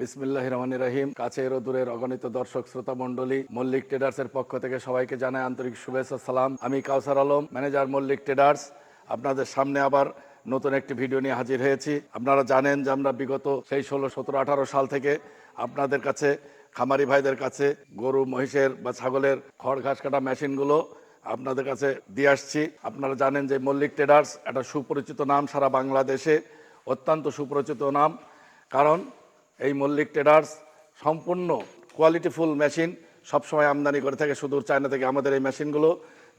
বিসমিল্লাহ রহমান রাহিম কাছের ও দূরের অগণিত দর্শক, শ্রোতা মণ্ডলী, মল্লিক ট্রেডার্স এর পক্ষ থেকে সবাইকে জানাই আন্তরিক শুভেচ্ছা, সালাম। আমি কাউসার আলম ম্যানেজার মল্লিক ট্রেডার্স আপনাদের সামনে আবার নতুন একটি ভিডিও নিয়ে হাজির হয়েছি। আপনারা জানেন যে আমরা বিগত সেই ষোলো, সতেরো, আঠারো সাল থেকে আপনাদের কাছে, খামারি ভাইদের কাছে গরু, মহিষের বা ছাগলের খড়, ঘাস কাটা মেশিনগুলো আপনাদের কাছে দিয়ে আসছি। আপনারা জানেন যে মল্লিক ট্রেডার্স একটা সুপরিচিত নাম সারা বাংলাদেশে, অত্যন্ত সুপরিচিত নাম। কারণ এই মল্লিক ট্রেডার্স সম্পূর্ণ কোয়ালিটিফুল মেশিন সবসময় আমদানি করে থাকে সুদূর চায়না থেকে আমাদের এই মেশিনগুলো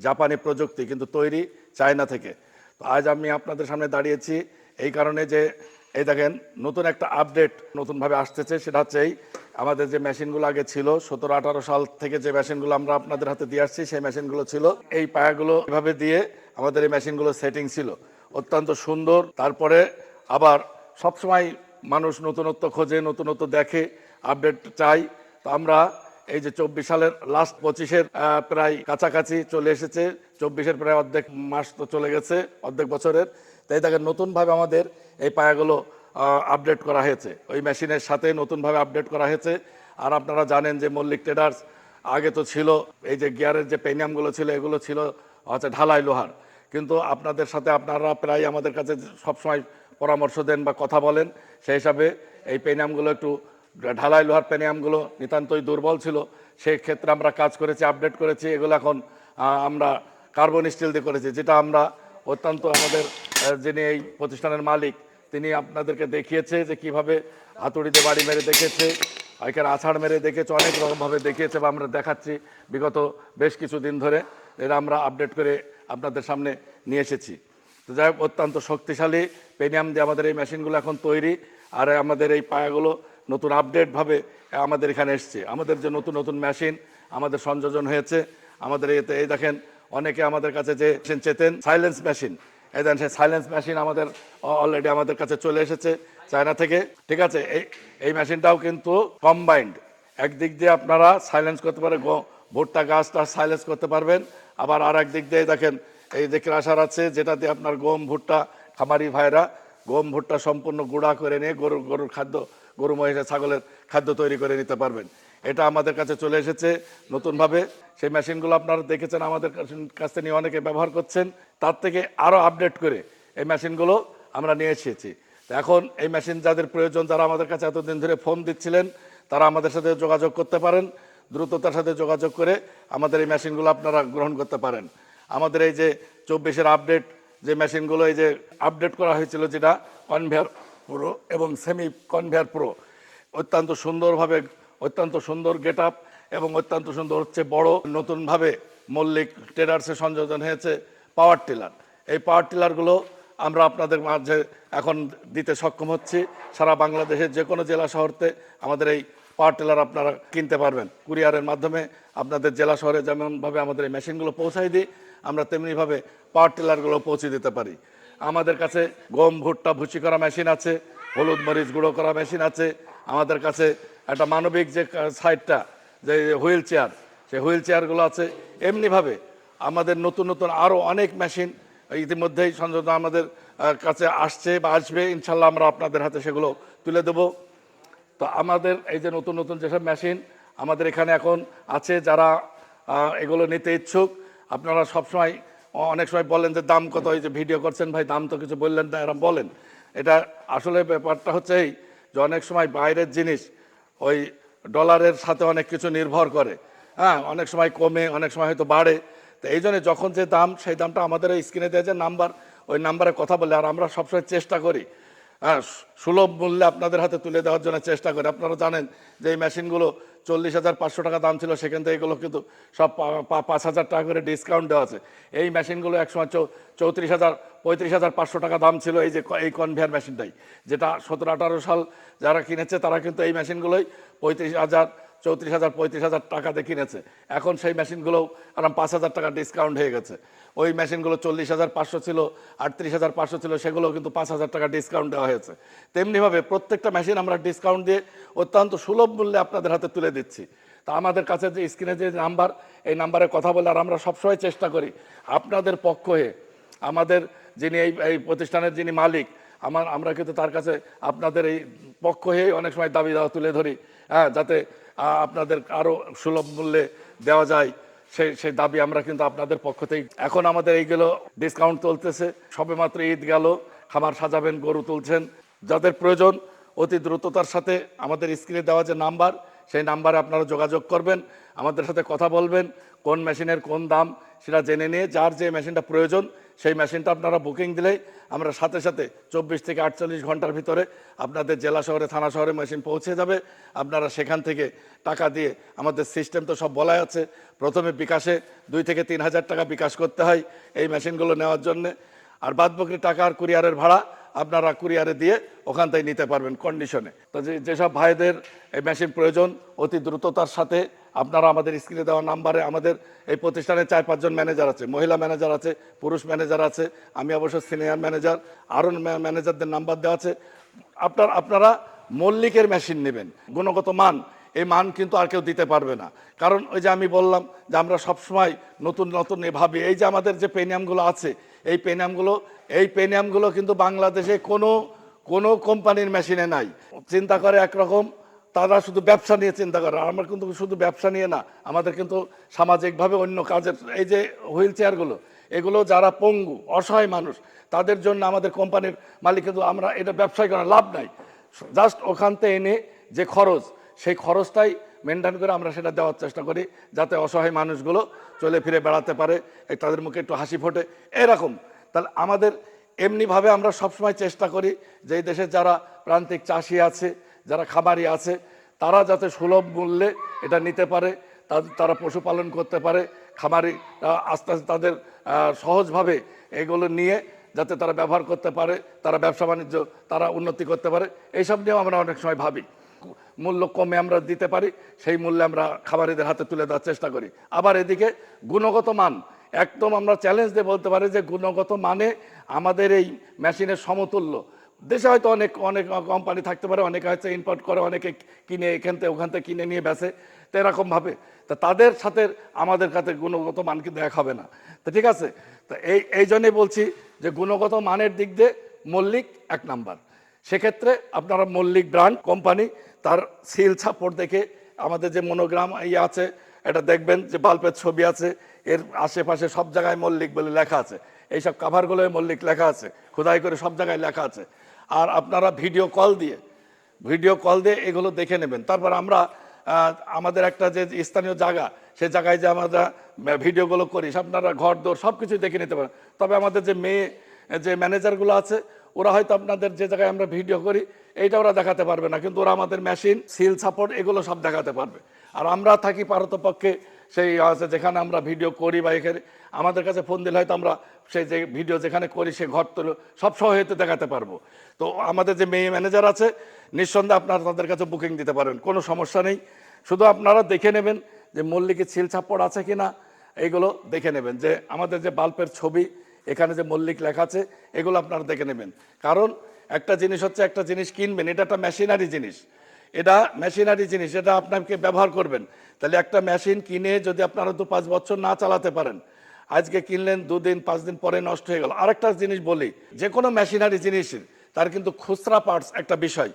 জাপানি প্রযুক্তি কিন্তু তৈরি চায়না থেকে। তো আজ আমি আপনাদের সামনে দাঁড়িয়েছি এই কারণে যে, এই দেখেন, নতুন একটা আপডেট নতুনভাবে আসতেছে, সেটা হচ্ছে এই আমাদের যে মেশিনগুলো আগে ছিল, সতেরো, আঠারো সাল থেকে যে মেশিনগুলো আমরা আপনাদের হাতে দিয়ে আসছি, সেই মেশিনগুলো ছিল। এই পায়াগুলো এভাবে দিয়ে আমাদের এই মেশিনগুলো সেটিং ছিল। অত্যন্ত সুন্দর, তারপরে আবার সবসময় মানুষ নতুনত্ব খোঁজে, নতুনত্ব দেখে আপডেট চাই। তো আমরা এই যে চব্বিশ সালের লাস্ট পঁচিশের প্রায় কাছাকাছি চলে এসেছে। চব্বিশের প্রায় অর্ধেক মাস তো চলে গেছে, অর্ধেক বছরের। তাই তাকে নতুনভাবে আমাদের এই পায়াগুলো আপডেট করা হয়েছে। ওই মেশিনের সাথে নতুনভাবে আপডেট করা হয়েছে। আর আপনারা জানেন যে মল্লিক ট্রেডার্স আগে তো ছিল, এই যে গিয়ারের যে পেনিয়ামগুলো ছিল, এগুলো ছিল হচ্ছে ঢালাই লোহার। কিন্তু আপনাদের সাথে আপনারা প্রায় আমাদের কাছে সবসময় পরামর্শ দেন বা কথা বলেন, সেই হিসাবে এই পেনিয়ামগুলো একটু ঢালাই লোহার পেনিয়ামগুলো নিতান্তই দুর্বল ছিল। সেই ক্ষেত্রে আমরা কাজ করেছি, আপডেট করেছি, এগুলো এখন আমরা কার্বন স্টিল দিয়ে করেছি, যেটা আমরা অত্যন্ত আমাদের যিনি এই প্রতিষ্ঠানের মালিক, তিনি আপনাদেরকে দেখিয়েছে যে কীভাবে হাতুড়িতে বাড়ি মেরে দেখেছে এখানে আছাড় মেরে দেখেছে, অনেক রকমভাবে দেখিয়েছে বা আমরা দেখাচ্ছি, বিগত বেশ কিছু দিন ধরে এটা আমরা আপডেট করে আপনাদের সামনে নিয়ে এসেছি। তো যাই অত্যন্ত শক্তিশালী পেনিয়াম দিয়ে আমাদের এই মেশিনগুলো এখন তৈরি, আর আমাদের এই পায়াগুলো নতুন আপডেটভাবে আমাদের এখানে এসছে। আমাদের যে নতুন নতুন মেশিন, আমাদের সংযোজন হয়েছে, আমাদের এতে এই দেখেন, অনেকে আমাদের কাছে যে মেশিন চেতেন সাইলেন্স মেশিন এই দেখেন, সেই সাইলেন্স মেশিন আমাদের অলরেডি আমাদের কাছে চলে এসেছে চায়না থেকে। ঠিক আছে, এই এই মেশিনটাও কিন্তু কম্বাইন্ড একদিক দিয়ে আপনারা সাইলেন্স করতে পারে, গ- ভুট্টা গাছটা সাইলেন্স করতে পারবেন। আবার আর একদিক দিয়ে দেখেন এই যে ক্রাশার আছে যেটা দিয়ে আপনার গম, ভুট্টা, খামারি ভাইরা গম, ভুট্টা সম্পূর্ণ গুঁড়া করে নিয়ে গরুর গরুর খাদ্য, গরু মহিষা ছাগলের খাদ্য তৈরি করে নিতে পারবেন। এটা আমাদের কাছে চলে এসেছে নতুনভাবে। সেই মেশিনগুলো আপনারা দেখেছেন, আমাদের কাছে- থেকে অনেকে ব্যবহার করছেন। তার থেকে আরও আপডেট করে এই মেশিনগুলো আমরা নিয়ে এসেছি। এখন এই মেশিন যাদের প্রয়োজন, যারা আমাদের কাছে এতদিন ধরে ফোন দিচ্ছিলেন, তারা আমাদের সাথে যোগাযোগ করতে পারেন। দ্রুততার সাথে যোগাযোগ করে আমাদের এই মেশিনগুলো আপনারা গ্রহণ করতে পারেন। আমাদের এই যে চব্বিশের আপডেট যে মেশিনগুলো, এই যে আপডেট করা হয়েছিল যেটা কনভেয়ার প্রো এবং সেমি কনভেয়ার প্রো, অত্যন্ত সুন্দরভাবে, অত্যন্ত সুন্দর গেট আপ এবং অত্যন্ত সুন্দর হচ্ছে বড় নতুনভাবে মল্লিক ট্রেডার্সে সংযোজন হয়েছে পাওয়ার টিলার। এই পাওয়ার টিলারগুলো আমরা আপনাদের মাঝে এখন দিতে সক্ষম হচ্ছি। সারা বাংলাদেশের যে কোনো জেলা শহরতে আমাদের এই পাওয়ার টিলার আপনারা কিনতে পারবেন। কুরিয়ারের মাধ্যমে আপনাদের জেলা শহরে যেমনভাবে আমাদের এই মেশিনগুলো পৌঁছাই দিই, আমরা তেমনিভাবে পাওয়ার টিলারগুলো পৌঁছে দিতে পারি। আমাদের কাছে গম, ভুট্টা, ভুসি করা মেশিন আছে, হলুদ মরিচ গুঁড়ো করা মেশিন আছে। আমাদের কাছে একটা মানবিক যে সাইডটা যে হুইল চেয়ার সেই হুইল চেয়ারগুলো আছে। এমনিভাবে আমাদের নতুন নতুন আরও অনেক মেশিন ইতিমধ্যেই সংযোজন আমাদের কাছে আসছে বা আসবে। ইনশাল্লাহ আমরা আপনাদের হাতে সেগুলো তুলে দেবো। তো আমাদের এই যে নতুন নতুন যেসব মেশিন আমাদের এখানে এখন আছে, যারা এগুলো নিতে ইচ্ছুক, আপনারা সবসময় অনেক সময় বলেন যে দাম কত, এই যে ভিডিও করছেন ভাই, দাম তো কিছু বললেন না এরা বলেন। এটা আসলে ব্যাপারটা হচ্ছে এই যে অনেক সময় বাইরের জিনিস ওই ডলারের সাথে অনেক কিছু নির্ভর করে। হ্যাঁ অনেক সময় কমে, অনেক সময় হয়তো বাড়ে। তো এই জন্য যখন যে দাম, সেই দামটা আমাদের স্ক্রিনে দেওয়া যে নাম্বার, ওই নাম্বারে কথা বলে, আর আমরা সবসময় চেষ্টা করি সুলভ মূল্যে আপনাদের হাতে তুলে দেওয়ার জন্য চেষ্টা করে। আপনারা জানেন যে এই মেশিনগুলো চল্লিশ হাজার পাঁচশো টাকা দাম ছিল, সেখান থেকে এগুলো কিন্তু সব পাঁচ হাজার টাকা করে ডিসকাউন্ট দেওয়া আছে। এই মেশিনগুলো একসময় চৌত্রিশ হাজার, পঁয়ত্রিশ হাজার পাঁচশো টাকা দাম ছিল এই যে এই কনভেয়ার মেশিনটাই যেটা সতেরো আঠারো সাল যারা কিনেছে, তারা কিন্তু এই মেশিনগুলোই পঁয়ত্রিশ হাজার চৌত্রিশ হাজার, পঁয়ত্রিশ হাজার টাকা দিয়ে কিনেছে। এখন সেই মেশিনগুলো আরাম পাঁচ হাজার টাকা ডিসকাউন্ট হয়ে গেছে। ওই মেশিনগুলো চল্লিশ হাজার পাঁচশো ছিল, আটত্রিশ হাজার পাঁচশো ছিল সেগুলো কিন্তু পাঁচ হাজার টাকা ডিসকাউন্ট দেওয়া হয়েছে। তেমনিভাবে প্রত্যেকটা মেশিন আমরা ডিসকাউন্ট দিয়ে অত্যন্ত সুলভ মূল্যে আপনাদের হাতে তুলে দিচ্ছি। তা আমাদের কাছে যে স্ক্রিনে যে নাম্বার এই নাম্বারে কথা বলে আর আমরা সবসময় চেষ্টা করি, আপনাদের পক্ষ হয়ে আমাদের যিনি এই এই প্রতিষ্ঠানের যিনি মালিক, আমার, আমরা কিন্তু তার কাছে আপনাদের এই পক্ষ হয়ে অনেক সময় দাবি দেওয়া তুলে ধরি হ্যাঁ যাতে আপনাদের আরও সুলভ মূল্যে দেওয়া যায়, সেই সেই দাবি আমরা কিন্তু আপনাদের পক্ষ থেকে। এখন আমাদের এইগুলো ডিসকাউন্ট চলতেছে। সবেমাত্র ঈদ গেল, খামার সাজাবেন, গরু তুলছেন। যাদের প্রয়োজন, অতি দ্রুততার সাথে আমাদের স্ক্রিনে দেওয়া যে নাম্বার, সেই নাম্বারে আপনারা যোগাযোগ করবেন, আমাদের সাথে কথা বলবেন, কোন মেশিনের কোন দাম, সেটা জেনে নিয়ে, যার যে মেশিনটা প্রয়োজন সেই মেশিনটা আপনারা বুকিং দিলেই আমরা সাথে সাথে চব্বিশ থেকে আটচল্লিশ ঘণ্টার ভিতরে আপনাদের জেলা শহরে, থানা শহরে মেশিন পৌঁছে যাবে। আপনারা সেখান থেকে টাকা দিয়ে আমাদের সিস্টেম তো সব বলাই আছে। প্রথমে বিকাশে দুই থেকে তিন হাজার টাকা বিকাশ করতে হয় এই মেশিনগুলো নেওয়ার জন্যে। আর বাদ বাকি টাকা আর কুরিয়ারের ভাড়া আপনারা কুরিয়ারে দিয়ে ওখান থেকে নিতে পারবেন কন্ডিশনে তো যেসব ভাইদের এই মেশিন প্রয়োজন, অতি দ্রুততার সাথে আপনারা আমাদের স্ক্রিনে দেওয়া নাম্বারে আমাদের এই প্রতিষ্ঠানে চার, পাঁচজন ম্যানেজার আছে। মহিলা ম্যানেজার আছে, পুরুষ ম্যানেজার আছে, আমি অবশ্য সিনিয়র ম্যানেজার আরও ম্যানেজারদের নাম্বার দেওয়া আছে। আপনার, আপনারা মল্লিকের মেশিন নেবেন, গুণগত মান, এই মান কিন্তু আর কেউ দিতে পারবে না। কারণ ওই যে আমি বললাম যে আমরা সবসময় নতুন নতুন ভাবি এই যে আমাদের যে পেনিয়ামগুলো আছে, এই পেনিয়ামগুলো এই পেনিয়ামগুলো কিন্তু বাংলাদেশে কোনো কোনো কোম্পানির মেশিনে নাই। চিন্তা করে একরকম তারা শুধু ব্যবসা নিয়ে চিন্তা করে আমার কিন্তু শুধু ব্যবসা নিয়ে না, আমাদের কিন্তু সামাজিকভাবে অন্য কাজের, এই যে হুইল চেয়ারগুলো এগুলো যারা পঙ্গু, অসহায় মানুষ, তাদের জন্য আমাদের কোম্পানির মালিক কিন্তু আমরা এটা ব্যবসায় করার লাভ নাই। জাস্ট ওখান থেকে এনে যে খরচ, সেই খরচটাই মেনটেন করে আমরা সেটা দেওয়ার চেষ্টা করি, যাতে অসহায় মানুষগুলো চলে ফিরে বেড়াতে পারে তাদের মুখে একটু হাসি ফোটে, এরকম। তাহলে আমাদের এমনিভাবে আমরা সবসময় চেষ্টা করি যে দেশে যারা প্রান্তিক চাষি আছে যারা খামারি আছে, তারা যাতে সুলভ মূল্যে এটা নিতে পারে, তারা পশুপালন করতে পারে খামারি আস্তে আস্তে তাদের সহজভাবে এগুলো নিয়ে যাতে তারা ব্যবহার করতে পারে, তারা ব্যবসা বাণিজ্য, তারা উন্নতি করতে পারে, এইসব নিয়েও আমরা অনেক সময় ভাবি। মূল্য কমে আমরা দিতে পারি, সেই মূল্যে আমরা খামারিদের হাতে তুলে দেওয়ার চেষ্টা করি। আবার এদিকে গুণগত মান, একদম আমরা চ্যালেঞ্জ দিয়ে বলতে পারি যে গুণগত মানে আমাদের এই মেশিনের সমতুল্য। দেশে হয়তো অনেক অনেক কোম্পানি থাকতে পারে, অনেকে হয়তো ইম্পোর্ট করে, অনেকে কিনে এখান থেকে, ওখান থেকে কিনে নিয়ে বেচে, তো এরকমভাবে তা তাদের সাথে আমাদের কাছে গুণগত মান কিন্তু এক হবে না। তো ঠিক আছে? তো এই এই জন্যই বলছি যে গুণগত মানের দিক দিয়ে মল্লিক এক নাম্বার। সেক্ষেত্রে আপনারা মল্লিক ব্র্যান্ড কোম্পানি, তার সিল ছাপড় দেখে আমাদের যে মনোগ্রাম ইয়ে আছে, এটা দেখবেন যে বাল্বের ছবি আছে, এর আশেপাশে সব জায়গায় মল্লিক বলে লেখা আছে। এইসব কাভারগুলোয় মল্লিক লেখা আছে, খোদাই করে সব জায়গায় লেখা আছে। আর আপনারা ভিডিও কল দিয়ে, ভিডিও কল দিয়ে এগুলো দেখে নেবেন। তারপর আমরা আমাদের একটা যে স্থানীয় জায়গা, সে জায়গায় যে আমরা ভিডিওগুলো করি, আপনারা ঘর দোর সব কিছুই দেখে নিতে পারেন। তবে আমাদের যে মেয়ে, যে ম্যানেজারগুলো আছে, ওরা হয়তো আপনাদের যে জায়গায় আমরা ভিডিও করি, এইটা ওরা দেখাতে পারবে না। কিন্তু ওরা আমাদের মেশিন, সিল, সাপোর্ট এগুলো সব দেখাতে পারবে। আর আমরা থাকি পারতপক্ষে সেই আছে যেখানে আমরা ভিডিও করি বা এখানে আমাদের কাছে ফোন দিলে হয়তো আমরা সেই যে ভিডিও যেখানে করি, সে ঘর তোলো সব সহায়তা দেখাতে পারব। তো আমাদের যে মেয়ে ম্যানেজার আছে, নিঃসন্দেহে আপনারা তাদের কাছে বুকিং দিতে পারেন, কোনো সমস্যা নেই। শুধু আপনারা দেখে নেবেন যে মল্লিকের ছিল ছাপ্পড় আছে কি না এইগুলো দেখে নেবেন। যে আমাদের যে বাল্বের ছবি, এখানে যে মল্লিক লেখা আছে, এগুলো আপনারা দেখে নেবেন। কারণ একটা জিনিস হচ্ছে, একটা জিনিস কিনবেন, এটা একটা মেশিনারি জিনিস। এটা মেশিনারি জিনিস, এটা আপনাকে ব্যবহার করবেন। তাহলে একটা মেশিন কিনে যদি আপনারা দু পাঁচ বছর না চালাতে পারেন, আজকে কিনলেন, দুদিন, পাঁচ দিন পরে নষ্ট হয়ে গেল। আরেকটা জিনিস বলি, যে কোনো মেশিনারি জিনিসের, তার কিন্তু খুচরা পার্টস একটা বিষয়।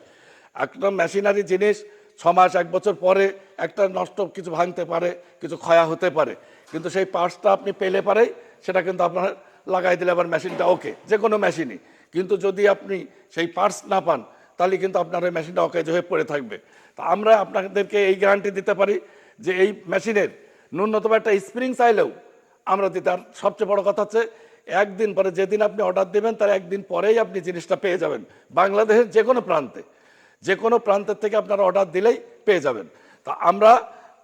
একটা মেশিনারি জিনিস ছ মাস, এক বছর পরে একটা নষ্ট কিছু ভাঙতে পারে, কিছু ক্ষয়া হতে পারে। কিন্তু সেই পার্টসটা আপনি পেলে পারেই সেটা কিন্তু আপনার লাগাই দিলে আবার মেশিনটা ওকে যে কোনো মেশিনই। কিন্তু যদি আপনি সেই পার্টস না পান তাহলে কিন্তু আপনার ওই মেশিনটা অকেজ হয়ে পড়ে থাকবে। তা আমরা আপনাদেরকে এই গ্যারান্টি দিতে পারি যে এই মেশিনের ন্যূনতম একটা স্প্রিং চাইলেও আমরা দিতে আর সবচেয়ে বড় কথা হচ্ছে, একদিন পরে যেদিন আপনি অর্ডার দেবেন, তার একদিন পরেই আপনি জিনিসটা পেয়ে যাবেন। বাংলাদেশের যে কোনো প্রান্তে যে কোনো প্রান্তের থেকে আপনারা অর্ডার দিলেই পেয়ে যাবেন। তা আমরা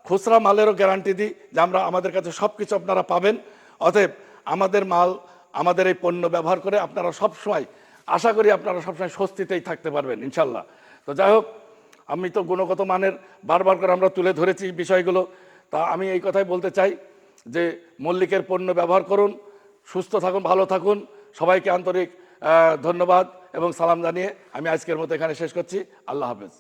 খুচরা মালেরও গ্যারান্টি দিই যে আমরা আমাদের কাছে সব কিছু আপনারা পাবেন। অতএব আমাদের মাল, আমাদের এই পণ্য ব্যবহার করে আপনারা সব সময় আশা করি আপনারা সবসময় স্বস্তিতেই থাকতে পারবেন, ইনশাল্লাহ। তো যাই হোক, আমি তো গুণগত মানের বারবার করে আমরা তুলে ধরেছি বিষয়গুলো। তা আমি এই কথাই বলতে চাই যে, মল্লিকের পণ্য ব্যবহার করুন, সুস্থ থাকুন, ভালো থাকুন। সবাইকে আন্তরিক ধন্যবাদ এবং সালাম জানিয়ে আমি আজকের মতো এখানে শেষ করছি। আল্লাহ হাফেজ।